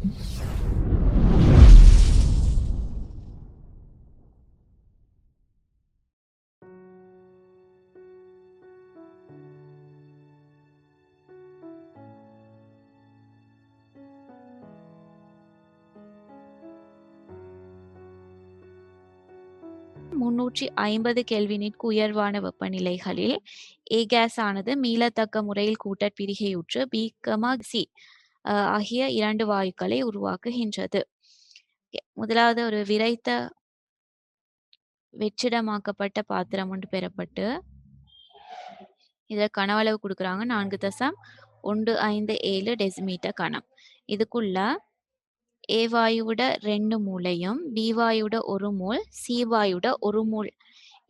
முன்னூற்றி ஐம்பது கெல்வினிற்கு உயர்வான வெப்பநிலைகளில் ஏ கேஸ் ஆனது மீளத்தக்க முறையில் கூட்டற் பிரிகையுற்று பி கமா சி ஆகிய இரண்டு வாயுக்களை உருவாக்குகின்றது. முதலாவது ஒரு விரைத்த வெற்றிடமாக்கப்பட்ட பாத்திரம் ஒன்று பெறப்பட்டு இதில் கனவளவு கொடுக்குறாங்க. நான்கு தசம் ஒன்று ஐந்து ஏழு டெசிமீட்டர் கனம் இதுக்குள்ள ஏ வாயுவோட ரெண்டு மூலையும் பி வாயுட ஒரு மூல் சி வாயுட ஒரு மூல்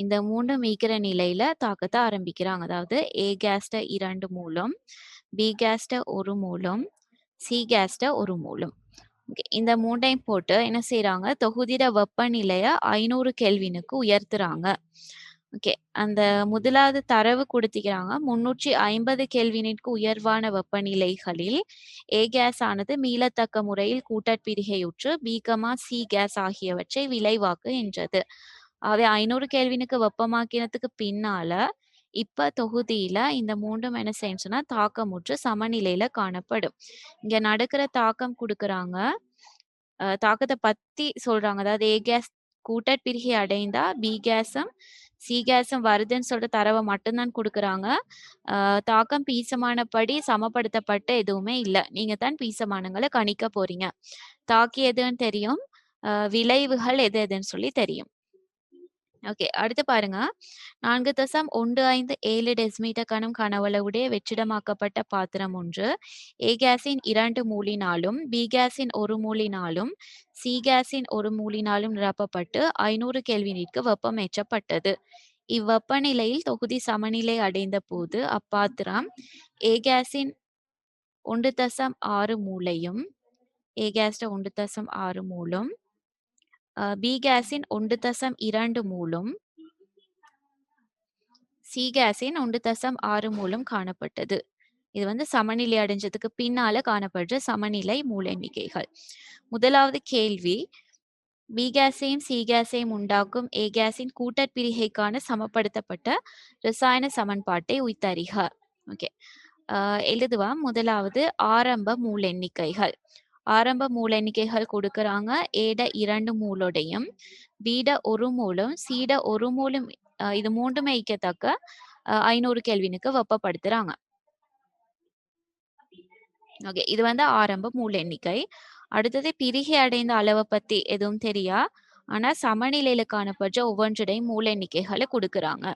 இந்த மூணு மீக்கிற நிலையில தாக்கத்தை ஆரம்பிக்கிறாங்க. அதாவது ஏ கேஸ்ட இரண்டு மூலம் பி கேஸ்ட ஒரு மூலம் சீகேஸ்ட ஒரு மூலம். ஓகே. இந்த மூண்டையும் போட்டு என்ன செய்யறாங்க தொகுதிட வெப்பநிலைய ஐநூறு கெல்வினுக்கு உயர்த்துறாங்க. ஓகே. அந்த முதலாவது தரவு கொடுத்துக்கிறாங்க. முன்னூற்றி ஐம்பது கெல்வினிற்கு உயர்வான வெப்பநிலைகளில் ஏ கேஸ் ஆனது மீளத்தக்க முறையில் கூட்டற்பிரிகையுற்று பீகமா சி கேஸ் ஆகியவற்றை விளைவாக்குகின்றது ஆகவே ஐநூறு கெல்வினுக்கு வெப்பமாக்கினதுக்கு பின்னால இப்ப தொகுதியில இந்த மூன்றும் என்ன செய்யும் தாக்கமுற்று சமநிலையில காணப்படும். இங்க நடக்கிற தாக்கம் கொடுக்கறாங்க. தாக்கத்தை பத்தி சொல்றாங்க. அதாவது ஏ கேஸ் கூட்டற்பிரிகை அடைந்தா பி கேஸும் சி கேஸும் வருதுன்னு சொல்ற தரவை மட்டும்தான் கொடுக்குறாங்க. தாக்கம் பீசமானபடி சமப்படுத்தப்பட்ட எதுவுமே இல்லை. நீங்க தான் பீசமானங்களை கணிக்க போறீங்க. தாக்கியதுன்னு தெரியும். விளைவுகள் எது எதுன்னு சொல்லி தெரியும். ஓகே. அடுத்து பாருங்க. நான்கு தசம் ஒன்று ஐந்து ஏழு டெசிமீட்டர் கணம் கனவளவுடைய வெற்றிடமாக்கப்பட்ட பாத்திரம் ஒன்று. ஏ கேஸின் இரண்டு மூலினாலும் பி கேஸின் ஒரு மூலினாலும் சி கேஸின் ஒரு மூலினாலும் நிரப்பப்பட்டு ஐநூறு கெல்வினிற்கு வெப்பமேற்றப்பட்டது இவ்வெப்பநிலையில் தொகுதி சமநிலை அடைந்த போது அப்பாத்திரம் ஏ கேஸின் ஒன்று தசம் ஆறு மூலையும் ஏ கேஸ்ட ஒன்று தசம் ஆறு மூலம் பி கேஸின் ஒன்று தசம் இரண்டு மூலம் சி கேஸின் ஒன்று தசம் ஆறு மூலம் காணப்பட்டது. இது வந்து சமநிலை அடைஞ்சதுக்கு பின்னால காணப்படுற சமநிலை மூல எண்ணிக்கைகள் முதலாவது கேள்வி பி கேஸையும் சி கேஸையும் உண்டாக்கும் ஏ கேஸின் கூட்டற்பிரிகைக்கான சமப்படுத்தப்பட்ட ரசாயன சமன்பாட்டை உய்த்தறிக. ஓகே. எழுதுவா முதலாவது ஆரம்ப மூல எண்ணிக்கைகள் ஆரம்ப மூல எண்ணிக்கைகள் கொடுக்கறாங்க. ஏட இரண்டு மூலோடையும் பீட ஒரு மூலம் சீட ஒரு மூலம் இது மூன்றுமே ஈக்கத்தக்க ஐநூறு கெல்வினுக்கு வெப்பப்படுத்துறாங்க. ஓகே இது வந்து ஆரம்ப மூல எண்ணிக்கை. அடுத்தது பிரிகை அடைந்த அளவை பத்தி எதுவும் தெரியா? ஆனா சமநிலையில காணப்படுற ஒவ்வொன்றுடையும் மூல எண்ணிக்கைகளை கொடுக்கறாங்க.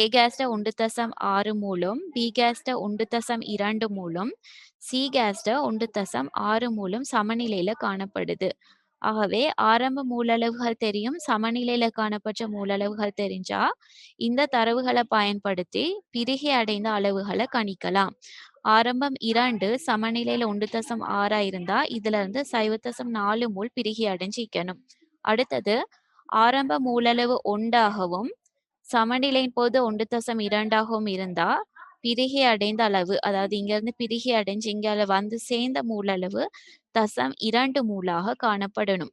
ஏ கேஸ்ட ஒன்று தசம் ஆறு மூலம் பி கேஸ்ட ஒன்று தசம் இரண்டு மூலம் சி கேஸ்ட ஒன்று தசம் ஆறு மூலம் சமநிலையில காணப்படுது. ஆகவே ஆரம்ப மூலளவுகள் தெரியும். சமநிலையில காணப்பட்ட மூலளவுகள் தெரிஞ்சா இந்த தரவுகளை பயன்படுத்தி பிரிகை அடைந்த அளவுகளை கணிக்கலாம். ஆரம்பம் இரண்டு சமநிலையில ஒன்று தசம் ஆறா இருந்தா இதுல இருந்து சைவ தசம் நாலு மூல் பிரிகை அடைஞ்சிக்கணும். அடுத்தது ஆரம்ப மூலளவு ஒன்றாகவும் சமநிலையின் போது ஒன்று தசம் இரண்டாகவும் இருந்தா பிரிகை அடைந்த அளவு அதாவது இங்க இருந்து பிரிகை அடைஞ்சு இங்கால வந்து சேர்ந்த மூலளவு தசம் இரண்டு மூலாக காணப்படணும்.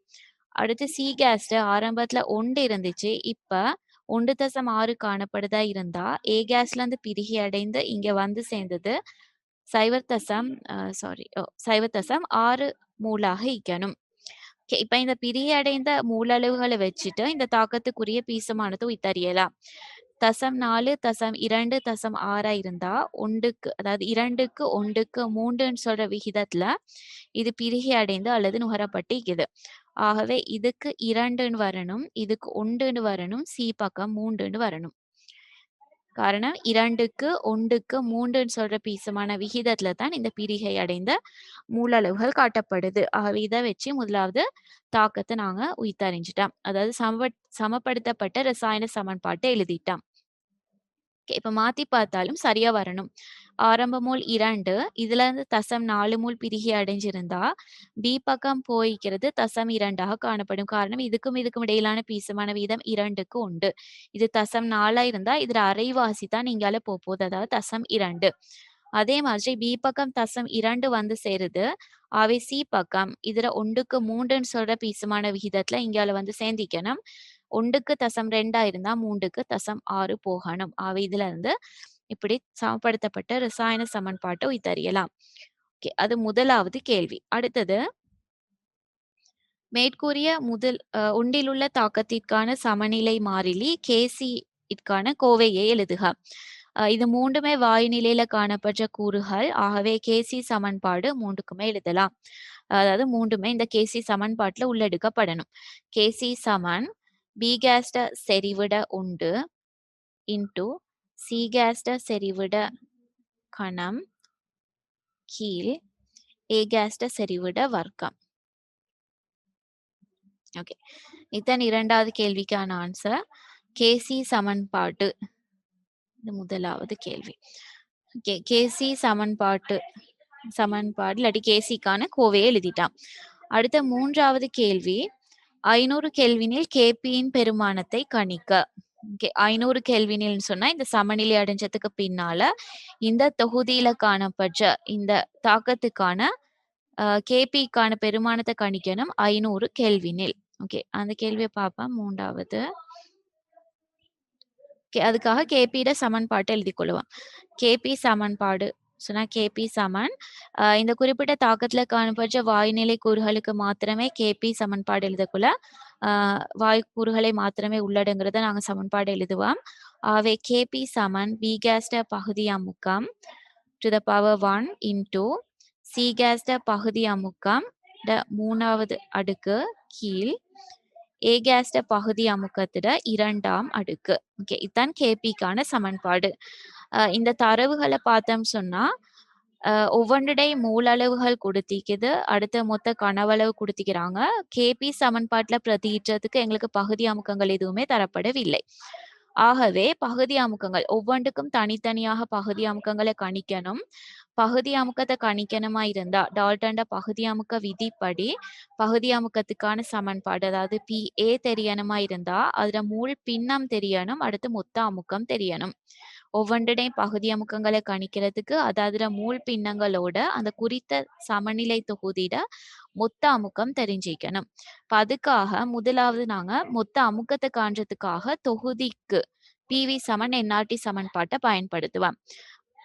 அடுத்து சி கேஸ்ட் ஆரம்பத்துல ஒன்று இருந்துச்சு இப்ப ஒன்று தசம் ஆறு காணப்படுதா இருந்தா ஏ கேஸ்ல இருந்து பிரிகை அடைந்து இங்க வந்து சேர்ந்தது சைவர் தசம் சாரி சைவர் தசம் ஆறு மூலாக இக்கணும். இப்ப இந்த பிரிகை அடைந்த மூலளவுகளை வச்சுட்டு இந்த தாக்கத்துக்குரிய பீசமானது இத்தறியலாம். தசம் நாலு தசம் இரண்டு தசம் ஆறா இருந்தா ஒன்றுக்கு அதாவது இரண்டுக்கு ஒன்றுக்கு மூன்றுன்னு சொல்ற விகிதத்துல இது பிரிகை அடைந்து அல்லது நுகரப்பட்டு இருக்குது. ஆகவே இதுக்கு இரண்டுன்னு வரணும் இதுக்கு ஒன்றுன்னு வரணும் சி பக்கம் மூன்றுன்னு வரணும். காரணம் இரண்டுக்கு ஒன்றுக்கு மூன்றுன்னு சொல்ற பீசமான விகிதத்துல தான் இந்த பிரிகை அடைந்த மூலளவுகள் காட்டப்படுது. ஆகவே இதை வச்சு முதலாவது தாக்கத்தை நாங்க உய்த்தறிஞ்சிட்டோம். அதாவது சம சமப்படுத்தப்பட்ட ரசாயன சமன்பாட்டை எழுதிட்டோம். இப்ப மாத்தி பார்த்தாலும் சரியா வரணும். ஆரம்ப மூல் இரண்டு இதுல இருந்து தசம் நாலு மூல் பிரிகி அடைஞ்சிருந்தா பி பக்கம் போய்க்கிறது தசம் இரண்டாக காணப்படும். காரணம் இதுக்கும் இதுக்கும் இடையிலான பீசமான வீதம் இரண்டுக்கு உண்டு. இது தசம் நாலா இருந்தா இதுல அரைவாசி தான் இங்கால போகுது அதாவது தசம் இரண்டு. அதே மாதிரி பி பக்கம் தசம் இரண்டு வந்து சேருது. அவை சி பக்கம் இதுல ஒன்றுக்கு மூன்றுன்னு சொல்ற பீசமான விகிதத்துல இங்கால வந்து சேர்ந்திக்கணும். ஒன்றுக்கு தசம் ரெண்டா இருந்தா மூன்றுக்கு தசம் ஆறு போகணும். ஆக இதுல இருந்து இப்படி சமப்படுத்தப்பட்ட ரசாயன சமன்பாட்டை உய்தறியலாம் ஓகே அது முதலாவது கேள்வி. அடுத்தது மேற்கூறிய முதல் அஹ், ஒன்றிலுள்ள தாக்கத்திற்கான சமநிலை மாறிலி கேசி இதற்கான கோவையை எழுதுக. அஹ், இது மூன்றுமே வாயு நிலையில காணப்பட்ட கூறுகள். ஆகவே கேசி சமன்பாடு மூன்றுக்குமே எழுதலாம். அதாவது மூன்றுமே இந்த கேசி சமன்பாட்டுல உள்ளெடுக்கப்படணும். கேசி சமன் பி கேஸ்ட செறிவிட உண்டு. இன்டு சி கேஸ்ட செறிவிட கணம். கீழ் ஏ கேஸ்ட செறிவிட வர்க்கம். ஓகே இத்தன் இரண்டாவது கேள்விக்கான ஆன்சர் கேசி சமன்பாட்டு. இது முதலாவது கேள்வி. ஓகே கேசி சமன்பாட்டு. சமன்பாடு இல்லாட்டி கேசிக்கான கோவையை எழுதிட்டான். அடுத்த மூன்றாவது கேள்வி. ஐநூறு கெல்வினில் கேபியின் பெருமானத்தை கணிக்க. ஓகே ஐநூறு கெல்வினில் சொன்னா இந்த சமநிலை அடைஞ்சதுக்கு பின்னால இந்த தொகுதியில காணப்பட்ட இந்த தாக்கத்துக்கான கேபிக்கான பெருமானத்தை கணிக்கணும் ஐநூறு கேள்வினில் ஓகே அந்த கேள்வியை பார்ப்போம் மூன்றாவது. கே- அதுக்காக கேபியோட சமன்பாட்டை எழுதி கொள்ளுவோம் கேபி சமன்பாடு சொன்னா கேபி சமன். இந்த குறிப்பிட்ட தாக்கத்துல காணப்பட்ட வாயுநிலை கூறுகளுக்கு மாத்திரமே கேபி சமன்பாடு எழுதக்குள்ள ஆஹ் வாயு கூறுகளை மாத்திரமே உள்ளடங்குறத நாங்க சமன்பாடு எழுதுவோம். ஆவே கேபி சமன் பி கேஸ்ட பகுதி அமுக்கம் to the power one into C கேஸ்ட பகுதி அமுக்கம் ட மூணாவது அடுக்கு கீழ் ஏ கேஸ்ட பகுதி அமுக்கத்திட இரண்டாம் அடுக்கு. ஓகே இதுதான் கேபிக்கான சமன்பாடு. இந்த தரவுகளை பார்த்தோம் சொன்னா அஹ் ஒவ்வொன்றுடைய மூல அளவுகள் கொடுத்திக்குது. அடுத்த மொத்த கனவளவு கொடுத்திக்கிறாங்க. கேபி சமன்பாட்டுல பிரதியிட்டதுக்கு எங்களுக்கு பகுதி அமுக்கங்கள் எதுவுமே தரப்படவில்லை. ஆகவே பகுதி அமுக்கங்கள் ஒவ்வொன்றுக்கும் தனித்தனியாக பகுதி அமுக்கங்களை கணிக்கணும். பகுதி அமுக்கத்தை கணிக்கணுமா இருந்தா டால்டன்ட பகுதி அமுக்க விதிப்படி பகுதி அமுக்கத்துக்கான சமன்பாடு அதாவது பி ஏ தெரியணுமா இருந்தா அதுல மூல் பின்னம் தெரியணும் அடுத்து மொத்த அமுக்கம் தெரியணும். ஒவ்வொன்றுடையும் பகுதி அமுக்கங்களை கணிக்கிறதுக்கு அதாவது மூல் பின்னங்களோட அந்த குறித்த சமநிலை தொகுதியிட மொத்த அமுக்கம் தெரிஞ்சிக்கணும். இப்போ அதுக்காக முதலாவது நாங்க மொத்த அமுக்கத்தை காண்றதுக்காக தொகுதிக்கு பிவி சமன் என்ஆர்டி சமன்பாட்டை பயன்படுத்துவோம்.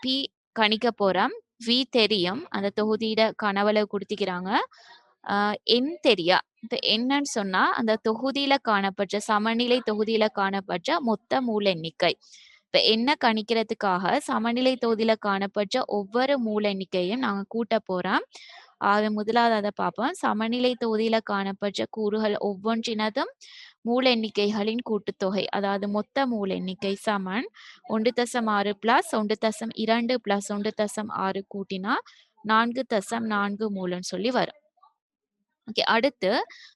பி கணிக்க போறோம். வி தெரியும். அந்த தொகுதியிட கனவளவு கொடுத்துக்கிறாங்க. ஆஹ் தெரியா? இப்ப என்னன்னு சொன்னா அந்த தொகுதியில காணப்பட்ட சமநிலை தொகுதியில காணப்பட்ட மொத்த மூல எண்ணிக்கை. இப்ப என்ன கணிக்கிறதுக்காக சமநிலை தொகுதியில காணப்பட்ட ஒவ்வொரு மூல எண்ணிக்கையும் நாங்க கூட்ட போறோம். ஆக முதலாவது அதை பார்ப்போம். சமநிலை தொகுதியில காணப்பட்ட கூறுகள் ஒவ்வொன்றினதும் மூல எண்ணிக்கைகளின் கூட்டுத்தொகை அதாவது மொத்த மூல எண்ணிக்கை சமன். ஒன்று தசம் ஆறு பிளஸ் ஒன்று தசம் இரண்டு பிளஸ் ஒன்று தசம் ஆறு கூட்டினா நான்கு தசம் நான்கு மூலன்னு சொல்லி வரும். ஓகே அடுத்து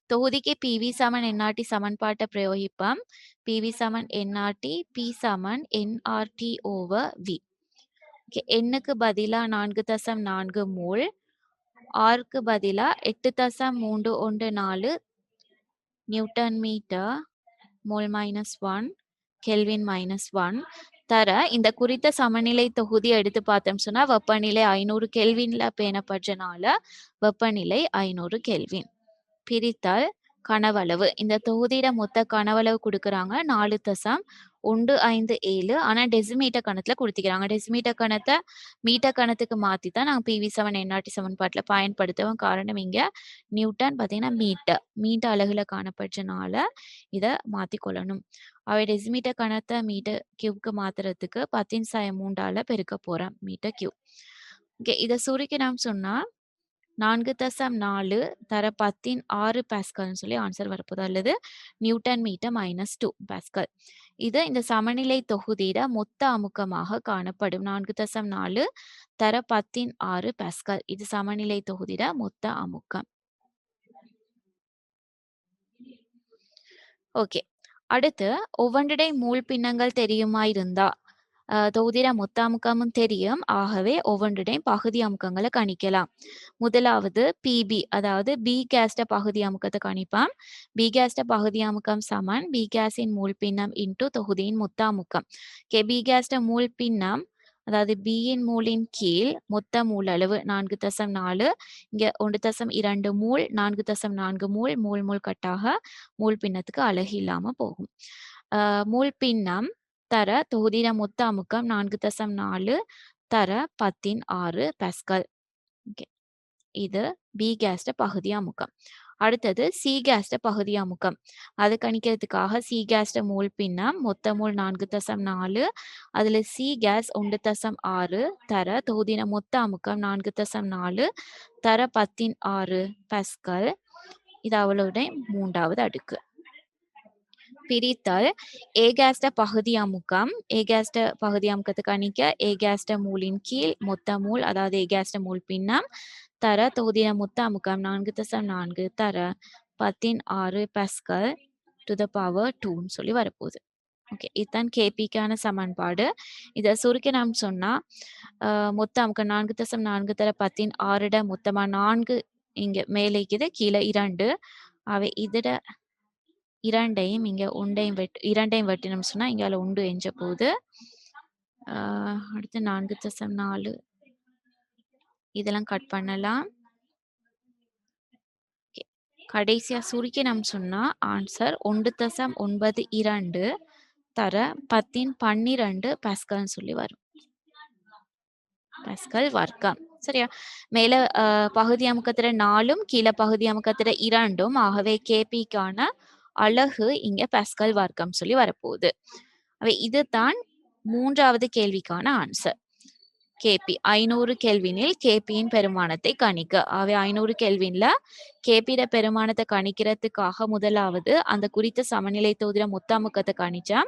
தொகுதிக்கு பிவி சமன் என்ஆர்டி சமன்பாட்டை பிரயோகிப்போம் பிவி சமன் என்ஆர்டி பி சமன் என்ஆர்டி ஓவர் வி ஓகே எண்ணுக்கு பதிலா நான்கு தசம் நான்கு மூல் ஆறுக்கு பதிலா எட்டு தசம் மூன்று ஒன்று நாலு newton metre mole minus one kelvin minus one தர இந்த குறித்த சமநிலை தொகுதி எடுத்து பார்த்தோம் சொன்னா வெப்பநிலை ஐநூறு கெல்வின்ல பேணப்படுறனால வெப்பநிலை ஐநூறு கெல்வின் பிரித்தால் கனவளவு. இந்த தொகுதியில மொத்த கனவளவு கொடுக்குறாங்க நாலு தசம் ஒன்று ஐந்து ஏழு. ஆனால் டெசிமீட்டர் கணத்துல கொடுத்துக்கிறாங்க. டெசிமீட்டர் கணத்தை மீட்டர் கணத்துக்கு மாத்தி தான் நாங்கள் பிவி செவன் என்ஆர்டி சமன்பாட்டில் பயன்படுத்தவும் காரணம் இங்க நியூட்டன் பார்த்தீங்கன்னா மீட்டர் மீட்டர் அலகுல காணப்பட்டனால இதை மாத்திக்கொள்ளணும் அவை டெசிமீட்டர் கணத்தை மீட்டர் கியூப்க்கு மாத்துறதுக்கு பத்தின் சாயம் மூன்றால பெருக்க போறேன் மீட்டர் கியூப் ஓகே இதை சுருக்கி நாம் சொன்னா நான்கு தசம் நாலு தர பத்தின் ஆறு பாஸ்கல்னு சொல்லி ஆன்சர் வரப்போது அல்லது newton metre minus two pascal. இது இந்த சமநிலை தொகுதியிட மொத்த அமுக்கமாக காணப்படும். நான்கு தசம் நாலு தர பத்தின் ஆறு பாஸ்கல். இது சமநிலை தொகுதியிட மொத்த அமுக்கம். ஓகே. அடுத்து ஒவ்வொன்றுடைய மூல் பின்னங்கள் தெரியுமா இருந்தா? தொகுதியில மொத்த அமுக்கமும் தெரியும். ஆகவே ஒவ்வொன்றுடையும் பகுதி அமுக்கங்களை கணிக்கலாம். முதலாவது பிபி அதாவது பி கேஸ்ட பகுதி அமுக்கத்தை கணிப்பாம். பி கேஸ்ட பகுதி அமுக்கம் சமன். பி கேஸின் மூல் பின்னம் இன்டு தொகுதியின் மொத்த அமுக்கம் கே பி கேஸ்ட மூல் பின்னம் அதாவது பியின் மூலின் கீழ் மொத்த மூல் அளவு நான்கு தசம் நாலு. இங்க ஒன்று தசம் இரண்டு மூல் நான்கு தசம் நான்கு மூல் மூல் மூல் கட்டாக மூல் பின்னத்துக்கு அழகு இல்லாம போகும். ஆஹ் மூல் பின்னம் தர தொகுதியிட மொத்த அமுக்கம் நான்கு தசம் நாலு தர பத்தின் ஆறு பெஸ்கல். ஓகே. இது பி கேஸ்ட பகுதி அமுக்கம். அடுத்தது சி கேஸ்ட பகுதி அமுக்கம். அது கணிக்கிறதுக்காக சி கேஸ்ட மூல் பின்னம் மொத்த மூல் நான்கு தசம் நாலு அதுல சி கேஸ் ஒன்று தசம் ஆறு தர தொகுதியின மொத்த அமுக்கம் நான்கு தசம் நாலு தர பத்தின் ஆறு பெஸ்கல். இது அவளுடைய மூன்றாவது அடுக்கு. பிரித்தல் ஏ கேஸ்ட பகுதி அமுக்கம் ஏ கேஸ்ட பகுதி அமுக்கத்தை கணிக்க ஏ கேஸ்ட மூலின் கீழ் மொத்த மூல் அதாவது ஏ கேஸ்ட மூல் பின்னம் தர தொகுதியின மொத்த அமுக்கம் நான்கு தசம் நான்கு தர பத்தின் ஆறு பாஸ்கல் டு த பவர் டூன்னு சொல்லி வரப்போகுது. ஓகே இதுதான் கேபிக்கான சமன்பாடு. இதை சுருக்க நாம் சொன்னா மொத்த அமுக்கம் நான்கு தசம் நான்கு தர பத்தின் ஆறிட மொத்தமா நான்கு இங்க மேலே இருக்குது கீழே இரண்டு. அவை இதட இரண்டையும் இங்க உண்டையும் வெட் இரண்டையும் வெட்டினோம் சொன்னா இங்கால உண்டு எஞ்ச போகுது ஆஹ் அடுத்து நான்கு தசம் நாலு. இதெல்லாம் கட் பண்ணலாம். கடைசியா சுருக்கினம் சொன்னா ஆன்சர் ஒன்று தசம் ஒன்பது இரண்டு தர பத்தின் பன்னிரண்டு பாஸ்கல்னு சொல்லி வரும். பாஸ்கல் வர்க்கம். சரியா? மேல பகுதி அமுக்கத்துல நாலும் கீழே பகுதி அமுக்கத்துல இரண்டும் ஆகவே கேபிக்கான அழகு இங்க பாஸ்கல் வர்க்கம் சொல்லி வரப்போகுது. அவை இதுதான் மூன்றாவது கேள்விக்கான ஆன்சர் கேபி ஐநூறு கெல்வினில் கேபியின் பெருமானத்தை கணிக்க. ஆகவே ஐநூறு கெல்வின்ல கேபியோட பெருமானத்தை கணிக்கிறதுக்காக முதலாவது அந்த குறித்த சமநிலை தொகுதியில மொத்த அமுக்கத்தை கணிச்சா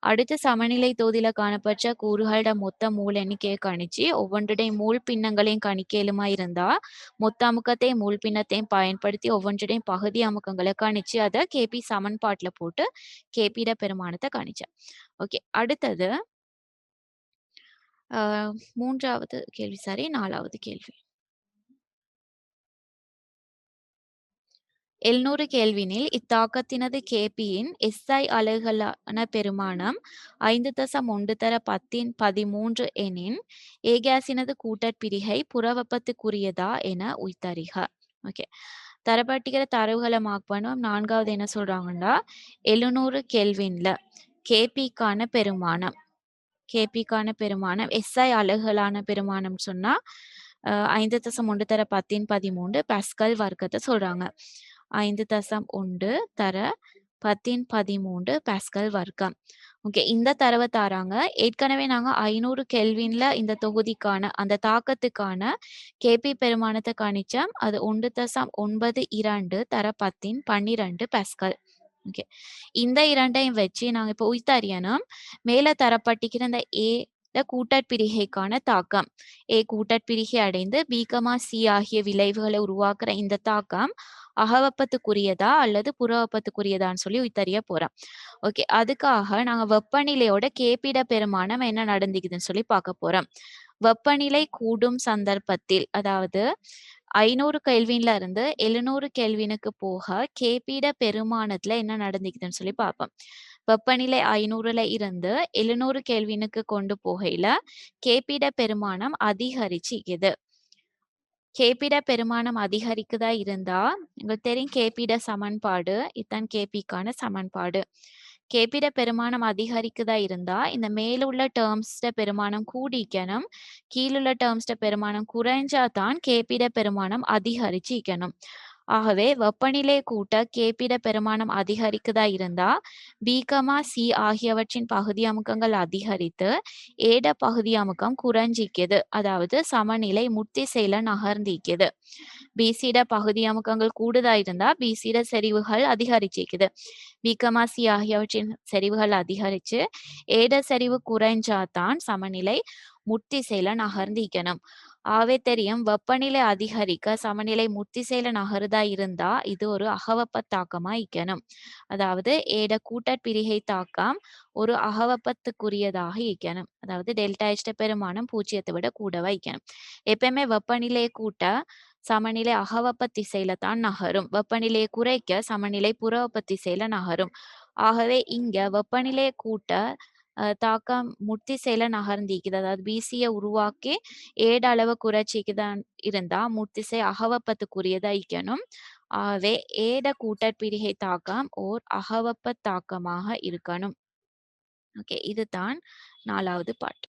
அடுத்த சமநிலை தொகுதியில காணப்பட்ட கூறுகளோட மொத்த மூல் எண்ணிக்கையை கணிச்சு ஒவ்வொன்றுடைய மூல் பின்னங்களையும் கணிக்கலுமா இருந்தா மொத்த அமுக்கத்தையும் மூல் பின்னத்தையும் பயன்படுத்தி ஒவ்வொன்றுடையும் பகுதி அமுக்கங்களை கணிச்சு அதை கேபி சமன்பாட்டுல போட்டு கேபியோட பெருமானத்தை கணிச்சேன் ஓகே அடுத்தது மூன்றாவது கேள்வி சரி நாலாவது கேள்வி. எழுநூறு கேள்வினில் இத்தாக்கத்தினது கேபியின் எஸ்ஐ அலகுகளான பெருமானம் ஐந்து தசம் ஒன்று தர பத்தின் பதிமூன்று எனின் ஏகாசினது கூட்டற்பிரிகை புறவெப்பத்துக்குரியதா என உய்த்தறிக. ஓகே. தரப்பட்டிக்கிற தரவுகளை மார்க் பண்ணுவோம். நான்காவது என்ன சொல்றாங்கன்னா எழுநூறு கேள்வின்ல கேபிக்கான பெருமானம். கேபிக்கான பெருமானம் எஸ்ஐ அலகுகளான பெருமானம் சொன்னா ஐந்து தசம் ஒன்று தர பத்தின் பதிமூன்று பஸ்கல் வர்க்கத்தை சொல்றாங்க. ஐந்து தசம் ஒன்று தர பத்தின் பதிமூன்று பாஸ்கல் வர்க்கம். ஓகே இந்த தரவை தாராங்க. ஏற்கனவே நாங்க ஐநூறு கெல்வின்ல இந்த தொகுதிக்கான அந்த தாக்கத்துக்கான கேபி பெருமானத்தை கணிச்சோம். அது ஒன்று தசம் ஒன்பது இரண்டு தர பத்தின் பன்னிரண்டு பாஸ்கல். ஓகே. இந்த இரண்டையும் வச்சு நாங்க இப்போ உய்தறியணும் மேல தரப்பட்டிருக்கிற இந்த ஏ கூட்டற்பிரிகைக்கான தாக்கம். ஏ கூட்டற்பிரிகை அடைந்து பீகமா சி ஆகிய விளைவுகளை உருவாக்குற இந்த தாக்கம் அகவெப்பத்துக்குரியதா அல்லது புறவெப்பத்துக்குரியதான்னு சொல்லி தெரிய போறோம். ஓகே அதுக்காக நாங்க வெப்பநிலையோட கேப்பிட பெருமானம் என்ன நடந்துக்குதுன்னு சொல்லி பார்க்க போறோம். வெப்பநிலை கூடும் சந்தர்ப்பத்தில் அதாவது ஐநூறு கெல்வின்ல இருந்து எழுநூறு கெல்வினுக்கு போக கேபிட பெருமானத்துல என்ன நடந்துக்குதுன்னு சொல்லி பார்ப்போம் வெப்பநிலை ஐநூறுல இருந்து எழுநூறு கெல்வினுக்கு கொண்டு போகையில கேபிட பெருமானம் அதிகரிச்சுக்குது கேபிட பெருமானம் அதிகரிக்குதா? இருந்தா உங்களுக்கு தெரியும் கேபிட சமன்பாடு இதான் கேபிக்கான சமன்பாடு. கேபிட பெருமானம் அதிகரிக்குதா இருந்தா இந்த மேலுள்ள டேர்ம்ஸ்ட பெருமானம் கூடிக்கணும். கீழுள்ள டேர்ம்ஸ்ட பெருமானம் குறைஞ்சா தான் கேப்பிட பெருமானம் அதிகரிச்சிக்கணும். ஆகவே வெப்பநிலை கூட்ட கேப்பிட பெருமானம் அதிகரிக்குதா இருந்தா பீகமா சி ஆகியவற்றின் பகுதி அமுக்கங்கள் அதிகரித்து ஏட பகுதி அமுக்கம் குறைஞ்சிக்குது. அதாவது சமநிலை முத்திசைல நகர்ந்திக்குது. பிசிட பகுதி அமுக்கங்கள் கூடுதா இருந்தா பிசிட செறிவுகள் அதிகரிச்சிக்குது. பீகமா சி ஆகியவற்றின் செறிவுகள் அதிகரிச்சு ஏட செறிவு குறைஞ்சாதான் சமநிலை முத்திசைல நகர்ந்திக்கணும். ஆவே தெரியும் வெப்பநிலை அதிகரிக்க சமநிலை முத்திசைல நகருதா இருந்தா இது ஒரு அகவப்ப தாக்கமா இக்கணும். அதாவது ஏட கூட்டற்பிரிகை தாக்கம் ஒரு அகவப்பத்துக்குரியதாக இக்கணும். அதாவது டெல்டா இஷ்ட பெருமானம் பூஜ்ஜியத்தை விட கூடவா இக்கணும். எப்பயுமே வெப்பநிலையை கூட்ட சமநிலை அகவப்ப திசையில தான் நகரும். வெப்பநிலையை குறைக்க சமநிலை புறவப்ப திசையில நகரும். ஆகவே இங்க வெப்பநிலையை கூட்ட அ தாக்கம் முத்திசையில நகர்ந்திக்குது. அதாவது பிசிய உருவாக்கி ஏட அளவு குறைச்சிக்குதான் இருந்தா முத்திசை அகவப்பத்துக்குரியதா இக்கணும் ஆகவே ஏட கூட்டற்பிரிகை தாக்கம் ஓர் அகவப்ப தாக்கமாக இருக்கணும். ஓகே இதுதான் நாலாவது பாட்டு